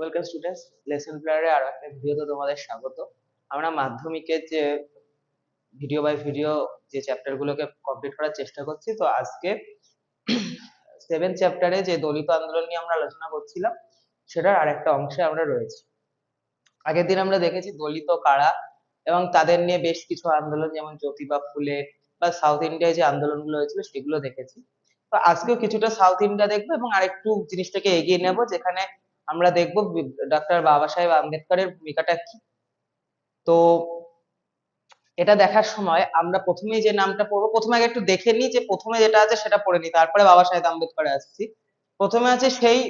Welcome students lesson প্ল্যানারে আরও একটা ভিডিওতে তোমাদের স্বাগত। আমরা মাধ্যমিকের যে ভিডিও বাই ভিডিও যে চ্যাপ্টার গুলোকে কমপ্লিট করার চেষ্টা করছি, তো আজকে সেভেন চ্যাপ্টারে যে দলিত আন্দোলন নিয়ে আমরা আলোচনা করছিলাম, সেটার আরেকটা অংশে আমরা রয়েছি। আগের দিন আমরা দেখেছি দলিত কারা এবং তাদের নিয়ে বেশ কিছু আন্দোলন, যেমন জ্যোতিবা ফুলে বা সাউথ ইন্ডিয়ায় যে আন্দোলনগুলো হয়েছিল, সেগুলো দেখেছি। তো আজকেও কিছুটা সাউথ ইন্ডিয়া দেখব এবং আরেকটু জিনিসটাকে এগিয়ে নেব, যেখানে আমরা দেখব ডক্টর বাবা সাহেব আম্বেদকরের ভূমিকাটা কি। তো এটা দেখার সময় আমরা প্রথমে যে নামটা পড়ব, প্রথমে আগে একটু দেখে নিই যে প্রথমে যেটা আছে সেটা পড়ে নিই, তারপরে বাবা সাহেব আম্বেদকরে আসছি। প্রথমে আছে সেই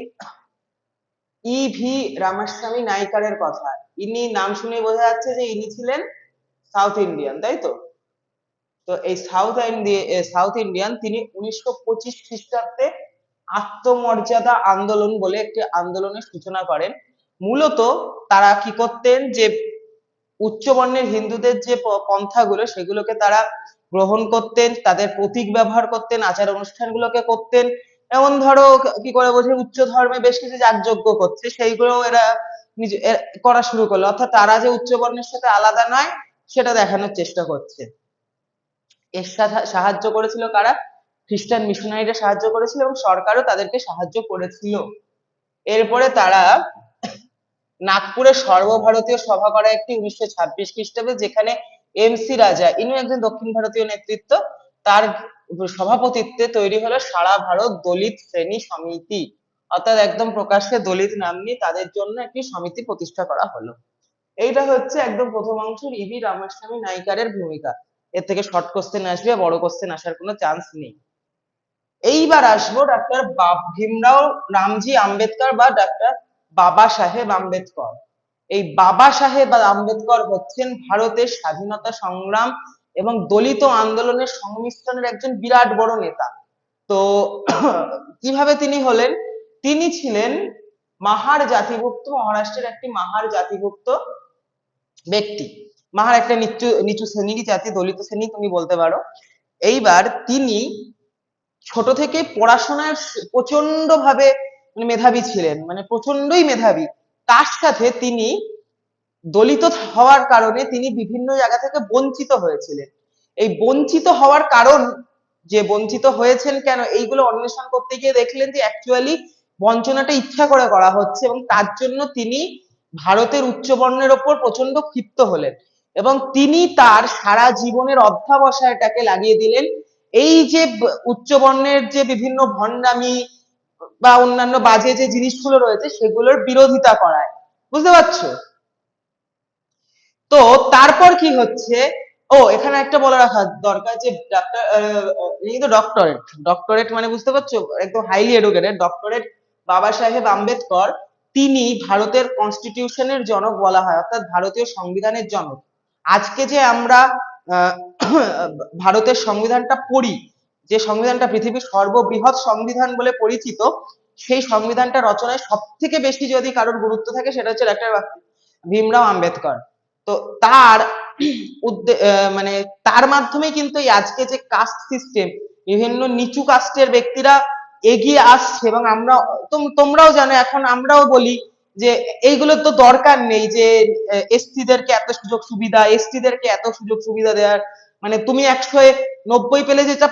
ই ভি রামাস্বামী নাইকারের কথা। ইনি নাম শুনে বোঝা যাচ্ছে যে ইনি ছিলেন সাউথ ইন্ডিয়ান, তাই তো? তো এই সাউথ ইন্ডিয়া সাউথ ইন্ডিয়ান, তিনি উনিশশো পঁচিশ খ্রিস্টাব্দে আত্মমর্যাদা আন্দোলন বলে একটি আন্দোলনের সূচনা করেন। মূলত তারা কি করতেন যে উচ্চ বর্ণের হিন্দুদের যে পন্থাগুলো সেগুলোকে তারা গ্রহণ করতেন, তাদের প্রতীক ব্যবহার করতেন, আচার অনুষ্ঠানগুলোকে করতেন। এমন ধরো, কি করে বোঝে, উচ্চ ধর্মে বেশ কিছু যাগযজ্ঞ করছে, সেইগুলো এরা নিজে করা শুরু করল। অর্থাৎ তারা যে উচ্চবর্ণের সাথে আলাদা নয়, সেটা দেখানোর চেষ্টা করছে। এর সাহায্য করেছিল কারা? খ্রিস্টান মিশনারিরা সাহায্য করেছিল এবং সরকারও তাদেরকে সাহায্য করেছিল। এরপরে তারা নাগপুরে সর্বভারতীয় সভা করা একটি উনিশশো ছাব্বিশ খ্রিস্টাব্দে, যেখানে এম সি রাজা ইনি একজন দক্ষিণ ভারতীয় নেতৃত্ব, তার সভাপতিত্বে তৈরি হলো সারা ভারত দলিত শ্রেণি সমিতি। অর্থাৎ একদম প্রকাশ্যে দলিত নাম নিয়ে তাদের জন্য একটি সমিতি প্রতিষ্ঠা করা হলো। এইটা হচ্ছে একদম প্রথম অংশের ইভি রামাস্বামী নায়িকারের ভূমিকা। এর থেকে শর্ট কোশ্চেন আসবে, বড় কোশ্চেন আসার কোনো চান্স নেই। এইবার আসব ডাক্তার ভীমরাও রামজি আম্বেদকর বা ডাক্তার বাবা সাহেব আম্বেদকর। এই বাবা সাহেব আম্বেদকর হচ্ছেন ভারতের স্বাধীনতা সংগ্রাম এবং দলিত আন্দোলনের সংমিশ্রণের একজন বিরাট বড় নেতা। তো কীভাবে তিনি হলেন? তিনি ছিলেন মাহার জাতিভুক্ত, মহারাষ্ট্রের একটি মাহার জাতিভুক্ত ব্যক্তি। মাহার একটা নিচু নিচু শ্রেণির জাতি, দলিত শ্রেণি তুমি বলতে পারো। এইবার তিনি ছোট থেকে পড়াশোনার প্রচণ্ড ভাবে মানে মেধাবী ছিলেন মানে প্রচন্ডই মেধাবী। তার সাথে তিনি দলিত হওয়ার কারণে তিনি বিভিন্ন জায়গা থেকে বঞ্চিত হয়েছিলেন। এই বঞ্চিত হওয়ার কারণ যে বঞ্চিত হয়েছেন কেন, এইগুলো অন্বেষণ করতে গিয়ে দেখলেন যে অ্যাকচুয়ালি বঞ্চনাটা ইচ্ছা করে করা হচ্ছে এবং তার জন্য তিনি ভারতের উচ্চবর্ণের ওপর প্রচণ্ড ক্ষিপ্ত হলেন এবং তিনি তার সারা জীবনের অধ্যাবসায়টাকে লাগিয়ে দিলেন এই যে উচ্চ বর্ণের যে বিভিন্ন ভণ্ডামি বা অন্যান্য বাজে যে জিনিসগুলো রয়েছে, সেগুলোর বিরোধিতা করায়। বুঝতে পারছ? তো তারপর কি হচ্ছে? ও, এখানে একটা বলে রাখা দরকার যে ডক্টরেট ডক্টরেট মানে বুঝতে পারছ? একদম হাইলি এডুকেটেড ডক্টরেট বাবা সাহেব আম্বেদকর। তিনি ভারতের কনস্টিটিউশনের জনক বলা হয়, অর্থাৎ ভারতীয় সংবিধানের জনক। আজকে যে আমরা ভারতের সংবিধানটা পড়ি। যে সংবিধানটা পৃথিবীর সর্ববৃহৎ সংবিধান বলে পরিচিত, সেই সংবিধানটা রচনায় সব থেকে বেশি যদি কারোর গুরুত্ব থাকে, সেটা হচ্ছে ডাক্তার ভীমরাও আম্বেদকর। তো তার মানে তার মাধ্যমে কিন্তু এই আজকে যে কাস্ট সিস্টেম বিভিন্ন নিচু কাস্টের ব্যক্তিরা এগিয়ে আসছে এবং আমরা তোমরাও জানো, এখন আমরাও বলি যে এইগুলো তো দরকার নেই যে এসটিদেরকে এত সুযোগ সুবিধা এসটিদেরকে এত সুযোগ সুবিধা দেওয়ার। মানে তুমি একশো নব্বই পেলে যেটা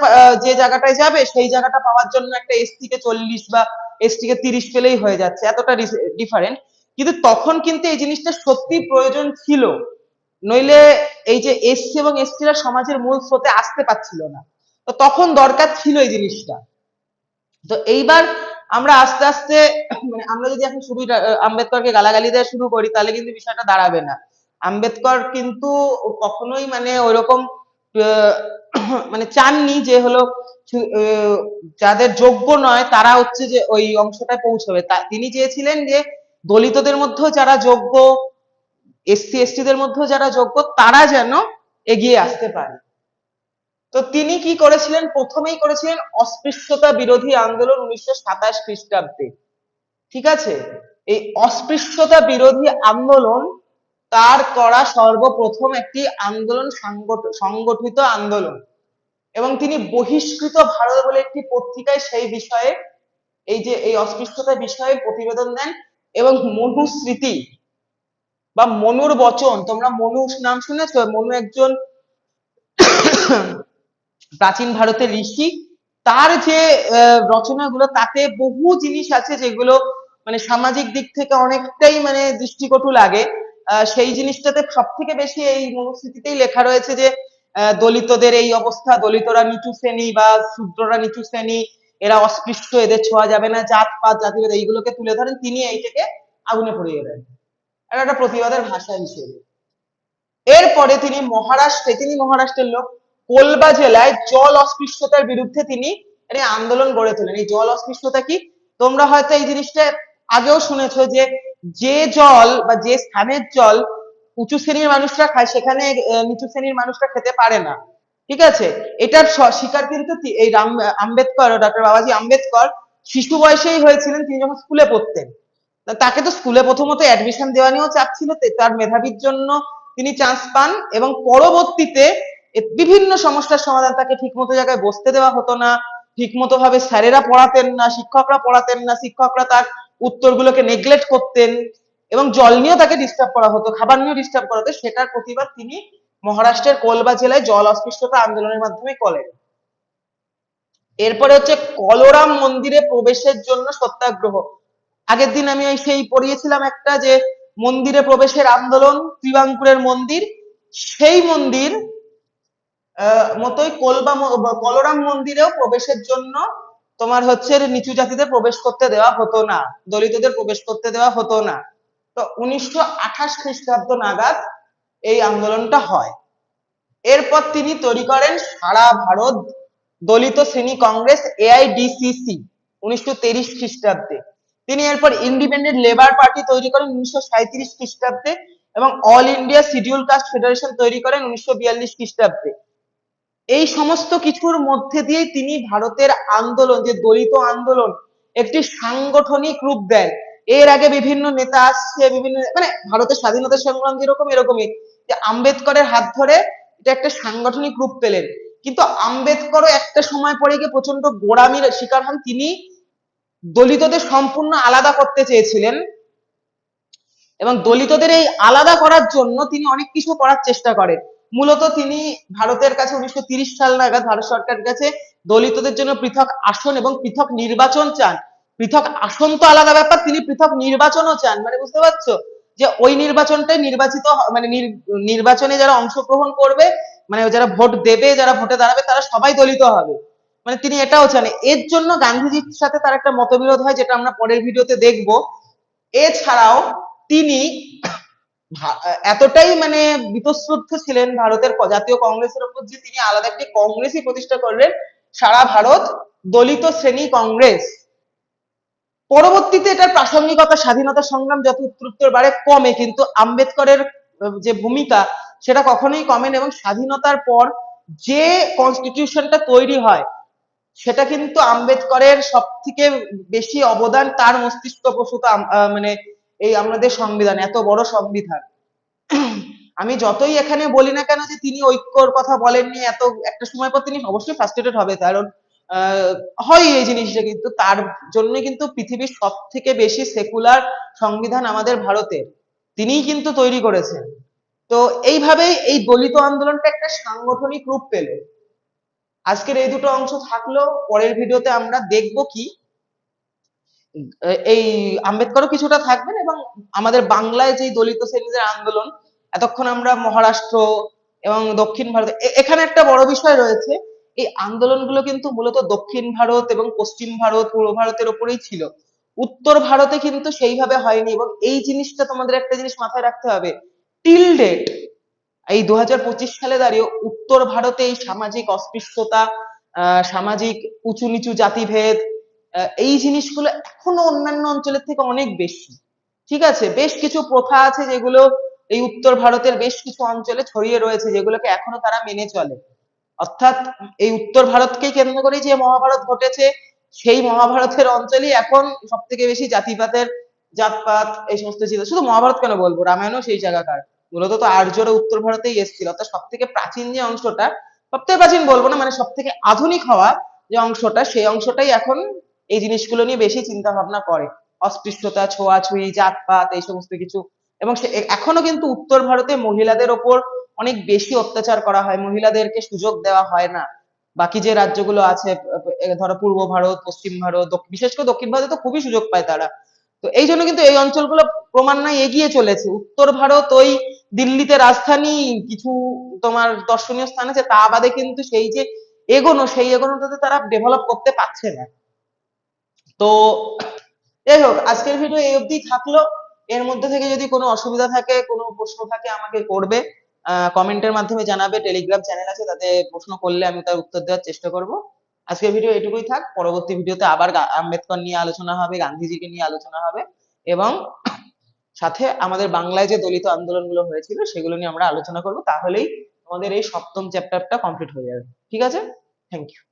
যে জায়গাটায় যাবে, সেই জায়গাটা পাওয়ার জন্য একটা এসটি কে চল্লিশ বা এসটি কে তিরিশ পেলেই হয়ে যাচ্ছে, এতটা ডিফারেন্ট কিন্তু তখন কিন্তু এই জিনিসটা সত্যি প্রয়োজন ছিল। নইলে এই যে এসসি এবং এসটিরা সমাজের মূল স্রোতে আসতে পারছিল না। তো তখন দরকার ছিল এই জিনিসটা। তো এইবার আমরা আস্তে আস্তে মানে আমরা যদি এখন শুরু আম্বেদকরকে গালাগালি দেওয়া শুরু করি, তাহলে কিন্তু বিষয়টা দাঁড়াবে না। আম্বেদকর কিন্তু কখনোই মানে ওইরকম মানে চাননি যে হলো যাদের যোগ্য নয়, তারা হচ্ছে যে ওই অংশটায় পৌঁছবে। তিনি চেয়েছিলেন যে দলিতদের মধ্যেও যারা যোগ্য, এসসি, এসটিদের মধ্যেও যারা যোগ্য, তারা যেন এগিয়ে আসতে পারে। তো তিনি কি করেছিলেন? প্রথমেই করেছিলেন অস্পৃশ্যতা বিরোধী আন্দোলন উনিশশো সাতাশ খ্রিস্টাব্দে। ঠিক আছে? এই অস্পৃশ্যতা বিরোধী আন্দোলন তার করা সর্বপ্রথম একটি আন্দোলন সংগঠিত আন্দোলন। এবং তিনি বহিষ্কৃত ভারত বলে একটি পত্রিকায় সেই বিষয়ে, এই যে, এই অস্পৃশ্যতা বিষয়ে প্রতিবেদন দেন এবং মনুস্মৃতি বা মনুর বচন, তোমরা মনু নাম শুনেছো? মনু একজন প্রাচীন ভারতের ঋষি, তার যে রচনাগুলো, তাতে বহু জিনিস আছে যেগুলো মানে সামাজিক দিক থেকে অনেকটাই মানে দৃষ্টিকটু লাগে। সেই জিনিসটাতে সব থেকে বেশি এই মনুস্মৃতিতেই লেখা রয়েছে যে দলিতদের এই অবস্থা, দলিতরা নিচু শ্রেণি বা শূদ্ররা নিচু শ্রেণি, এরা অস্পৃশ্য এদের ছোঁয়া যাবে না, জাত, পাত, জাতিভেদ, এইগুলোকে তুলে ধরেন, তিনি এইটাকে আগুনে পড়িয়ে দেন। এটা একটা প্রতিবাদের ভাষা হিসেবে। এরপরে তিনি মহারাষ্ট্রে, তিনি মহারাষ্ট্রের লোক কোলবা জেলায় জল অস্পৃশ্যতার বিরুদ্ধে তিনি আন্দোলন গড়ে তোলেন। এই জল অস্পৃশ্যতা কি? তোমরা হয়তো এই জিনিসটা আগেও শুনেছো যে যে জল বা যে স্থানের জল উঁচু শ্রেণির মানুষরা খায়, সেখানে নিচু শ্রেণির মানুষরা খেতে পারে না। ঠিক আছে? এটার শিকার কিন্তু এই রাম, আম্বেদকর ডক্টর বাবাজি আম্বেদকর শিশু বয়সেই হয়েছিলেন, তিনি যখন স্কুলে পড়তেন। তাকে তো স্কুলে প্রথমত অ্যাডমিশন দেওয়া নিয়েও চাপ ছিল তার মেধাবীর জন্য তিনি চান্স পান এবং পরবর্তীতে বিভিন্ন সমস্যার সমাধান তাকে ঠিকমতো জায়গায় বসতে দেওয়া হতো না। ঠিকমতো ভাবে স্যারেরা পড়াতেন না, শিক্ষকরা পড়াতেন না, শিক্ষকরা তার উত্তরগুলোকে নেগলেক্ট করতেন এবং জল নিয়েও তাকে ডিস্টার্ব করা হতো, খাবার নিয়েও ডিস্টার্ব করা হতো। সেটার প্রতিবাদ তিনি মহারাষ্ট্রের কোলবা জেলায় জল অস্পৃশ্যতা আন্দোলনের মাধ্যমে করেন। এরপরে হচ্ছে কলোরাম মন্দিরে প্রবেশের জন্য সত্যাগ্রহ। আগের দিন আমি সেই পড়িয়েছিলাম একটা যে মন্দিরে প্রবেশের আন্দোলন, ত্রিবাঙ্কুরের মন্দির। সেই মন্দির মতোই কোলবা কলোরাম মন্দিরেও প্রবেশের জন্য তোমার হচ্ছে নিচু জাতিদের প্রবেশ করতে দেওয়া হতো না, দলিতদের প্রবেশ করতে দেওয়া হতো না। তো উনিশশো আঠাশ খ্রিস্টাব্দ নাগাদ এই আন্দোলনটা হয়। এরপর তিনি তৈরি করেন সারা ভারত দলিত শ্রেণি কংগ্রেস এআইডিসিসি উনিশশো তেইশ খ্রিস্টাব্দে। তিনি এরপর ইন্ডিপেন্ডেন্ট লেবার পার্টি তৈরি করেন উনিশশো সাঁইত্রিশ খ্রিস্টাব্দে এবং all India scheduled caste federation তৈরি করেন উনিশশো বিয়াল্লিশ খ্রিস্টাব্দে। এই সমস্ত কিছুর মধ্যে দিয়ে তিনি ভারতের আন্দোলন, যে দলিত আন্দোলন, একটি সাংগঠনিক রূপ দেন। এর আগে বিভিন্ন নেতা আসছে, বিভিন্ন মানে ভারতের স্বাধীনতা সংগ্রাম যেরকম এরকমই, যে আম্বেদকরের হাত ধরে এটা একটা সাংগঠনিক রূপ পেলেন। কিন্তু আম্বেদকরও একটা সময় পরে গিয়ে প্রচণ্ড গোড়ামির শিকার হন। তিনি দলিতদের সম্পূর্ণ আলাদা করতে চেয়েছিলেন এবং দলিতদের এই আলাদা করার জন্য তিনি অনেক কিছু করার চেষ্টা করেন। মূলত তিনি ভারতের কাছে উনিশশো তিরিশ সাল নাগাদ ভারত সরকারের কাছে দলিতদের জন্য পৃথক আসন এবং পৃথক নির্বাচন চান। পৃথক আসন তো আলাদা ব্যাপার, তিনি পৃথক নির্বাচনও চান। মানে বুঝতে পারছ? যে ওই নির্বাচনটাই নির্বাচিত মানে নির্বাচনে যারা অংশগ্রহণ করবে মানে যারা ভোট দেবে, যারা ভোটে দাঁড়াবে, তারা সবাই দলিত হবে। মানে তিনি এটাও চান। এর জন্য গান্ধীজির সাথে তার একটা মতবিরোধ হয়, যেটা আমরা পরের ভিডিওতে দেখব। এছাড়াও তিনি এতটাই মানে বীতশ্রদ্ধ ছিলেন ভারতের জাতীয় কংগ্রেসের উপর যে তিনি আলাদা একটি কংগ্রেসই প্রতিষ্ঠা করলেন, সারা ভারত দলিত শ্রেণি কংগ্রেস। পরবর্তীতে এটার প্রাসঙ্গিকতা, স্বাধীনতা সংগ্রাম যত উত্তরোত্তর বাড়ে, কমে। কিন্তু আম্বেদকরের যে ভূমিকা, সেটা কখনোই কমেন এবং স্বাধীনতার পর যে কনস্টিটিউশনটা তৈরি হয়, সেটা কিন্তু আম্বেদকরের সব থেকে বেশি অবদান তার মস্তিষ্ক প্রসূত মানে এই আমাদের সংবিধান, এত বড় সংবিধান। আমি যতই এখানে বলি না কেন যে তিনি ঐক্যর কথা বলেননি, এত একটা সময় পর তিনি অবশ্যই ফ্রাস্ট্রেটেড হবে, কারণ হয় এই জিনিসটা কিন্তু, তার জন্য কিন্তু পৃথিবীর সব থেকে বেশি সেকুলার সংবিধান আমাদের ভারতের। তিনিই কিন্তু তৈরি করেছেন। তো এইভাবেই এই দলিত আন্দোলনটা একটা সাংগঠনিক রূপ পেল। আজকের এই দুটো অংশ থাকল, পরের ভিডিওতে আমরা দেখব কি এই আম্বেদকরও কিছুটা থাকবেন এবং আমাদের বাংলায় যে দলিত শ্রেণীদের আন্দোলন, এতক্ষণ আমরা মহারাষ্ট্র এবং দক্ষিণ ভারত এখানে একটা বড় বিষয় রয়েছে, এই আন্দোলনগুলো কিন্তু মূলত দক্ষিণ ভারত এবং পশ্চিম ভারত, পূর্ব ভারতের ওপরেই ছিল। উত্তর ভারতে কিন্তু সেইভাবে হয়নি এবং এই জিনিসটা তোমাদের একটা জিনিস মাথায় রাখতে হবে টিল ডেট এই দু হাজার পঁচিশ সালে দাঁড়িয়ে উত্তর ভারতে এই সামাজিক অস্পৃশ্যতা সামাজিক উঁচু নিচু জাতিভেদ এই জিনিসগুলো এখনও অন্যান্য অঞ্চলের থেকে অনেক বেশি। ঠিক আছে? বেশ কিছু প্রথা আছে যেগুলো এই উত্তর ভারতের বেশ কিছু অঞ্চলে ছড়িয়ে রয়েছে, যেগুলোকে এখনও তারা মেনে চলে। অর্থাৎ এই উত্তর ভারতকে কেন্দ্র করে যে মহাভারত ঘটেছে, সেই মহাভারতের অঞ্চলই এখন সব থেকে বেশি জাতিপাতের জাতপাত এই সমস্ত জিনিস শুধু মহাভারত কেন বলব? রামায়ণও সেই জায়গাকার। মূলত তো আর্যরা উত্তর ভারতেই এসেছিল। অর্থাৎ সব থেকে প্রাচীন যে অংশটা সব থেকে প্রাচীন বলব না মানে সব থেকে আধুনিক হওয়া যে অংশটা, সেই অংশটাই এখন এই জিনিসগুলো নিয়ে বেশি চিন্তা ভাবনা করে। অস্পৃশ্যতা ছোঁয়াছুঁয়ি জাতপাত, এই সমস্ত কিছু। এবং এখনও কিন্তু উত্তর ভারতে মহিলাদের ওপর অনেক বেশি অত্যাচার করা হয়। মহিলাদেরকে সুযোগ দেওয়া হয় না। বাকি যে রাজ্যগুলো আছে ধরো পূর্ব ভারত, পশ্চিম ভারত বিশেষ করে দক্ষিণ ভারতে তো খুবই সুযোগ পায় তারা। তো এই জন্য কিন্তু এই অঞ্চলগুলো ক্রমান্বয়ে এগিয়ে চলেছে। উত্তর ভারত ওই দিল্লিতে রাজধানী, কিছু তোমার দর্শনীয় স্থান আছে, তা বাদে কিন্তু সেই যে এগোনো, সেই এগোনোটাতে তারা ডেভেলপ করতে পারছে না। তো যাই হোক আজকের ভিডিও এই অবধি থাকল। এর মধ্যে থেকে যদি কোনো অসুবিধা থাকে, কোনো প্রশ্ন থাকে, আমাকে করবে। কমেন্টের মাধ্যমে জানাবে। টেলিগ্রাম চ্যানেল আছে, তাতে প্রশ্ন করলে আমি তার উত্তর দেওয়ার চেষ্টা করব। আজকের ভিডিও এটুকুই থাক। পরবর্তী ভিডিওতে আবার আম্বেদকর নিয়ে আলোচনা হবে, গান্ধীজিকে নিয়ে আলোচনা হবে এবং সাথে আমাদের বাংলায় যে দলিত আন্দোলনগুলো হয়েছিল, সেগুলো নিয়ে আমরা আলোচনা করব। তাহলেই আমাদের এই সপ্তম চ্যাপ্টারটা কমপ্লিট হয়ে যাবে। ঠিক আছে? Thank you